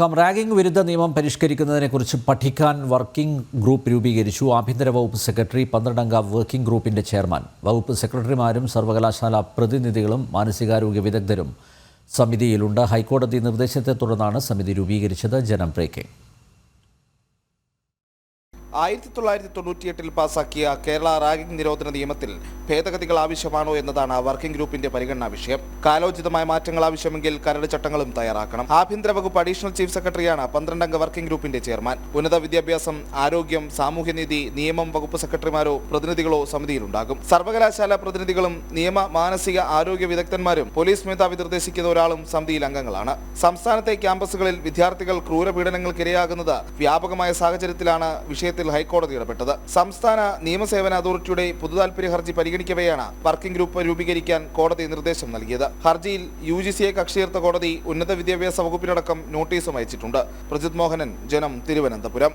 Come ragging വിരുദ്ധ നിയമം പരിഷ്കരിക്കുന്നതിനെക്കുറിച്ച് പഠിക്കാൻ വർക്കിംഗ് ഗ്രൂപ്പ് രൂപീകരിച്ചു. ആഭ്യന്തര വകുപ്പ് സെക്രട്ടറി പന്ത്രണ്ടംഗ വർക്കിംഗ് ഗ്രൂപ്പിന്റെ ചെയർമാൻ. വകുപ്പ് സെക്രട്ടറിമാരും സർവകലാശാല പ്രതിനിധികളും മാനസികാരോഗ്യ വിദഗ്ധരും സമിതിയിലുണ്ട്. ഹൈക്കോടതി നിർദ്ദേശത്തെ തുടർന്നാണ് സമിതി രൂപീകരിച്ചത്. ജനം ബ്രേക്കിംഗ് ആയിരത്തി തൊള്ളായിരത്തി തൊണ്ണൂറ്റിയെട്ടിൽ പാസാക്കിയ കേരള റാഗിംഗ് നിരോധന നിയമത്തിൽ ഭേദഗതികൾ ആവശ്യമാണോ എന്നതാണ് വർക്കിംഗ് ഗ്രൂപ്പിന്റെ പരിഗണനാ വിഷയം. കാലോചിതമായ മാറ്റങ്ങൾ ആവശ്യമെങ്കിൽ കരട് ചട്ടങ്ങളും തയ്യാറാക്കണം. ആഭ്യന്തര വകുപ്പ് അഡീഷണൽ ചീഫ് സെക്രട്ടറിയാണ് പന്ത്രണ്ടംഗ വർക്കിംഗ് ഗ്രൂപ്പിന്റെ ചെയർമാൻ. ഉന്നത വിദ്യാഭ്യാസം ആരോഗ്യം സാമൂഹ്യനീതി നിയമം വകുപ്പ് സെക്രട്ടറിമാരോ പ്രതിനിധികളോ സമിതിയിലുണ്ടാകും. സർവകലാശാല പ്രതിനിധികളും നിയമ മാനസിക ആരോഗ്യ വിദഗ്ധന്മാരും പോലീസ് മേധാവി നിർദ്ദേശിക്കുന്ന ഒരാളും സമിതിയിൽ അംഗങ്ങളാണ്. സംസ്ഥാനത്തെ ക്യാമ്പസുകളിൽ വിദ്യാർത്ഥികൾ ക്രൂരപീഡനങ്ങൾക്കിരയാകുന്നത് വ്യാപകമായ സാഹചര്യത്തിലാണ് വിഷയത്തിൽ ഹൈക്കോടതി ഇടപെട്ടത്. സംസ്ഥാന നിയമസേവന അതോറിറ്റിയുടെ പൊതുതാൽപര്യ ഹർജി പരിഗണിക്കവെയാണ് വർക്കിംഗ് ഗ്രൂപ്പ് രൂപീകരിക്കാൻ കോടതി നിർദ്ദേശം നൽകിയത്. ഹർജിയിൽ യു ജി സിയെ കക്ഷിയേർത്ത കോടതി ഉന്നത വിദ്യാഭ്യാസ വകുപ്പിനടക്കം നോട്ടീസും അയച്ചിട്ടുണ്ട്. പ്രജിത് മോഹനൻ ജനം തിരുവനന്തപുരം.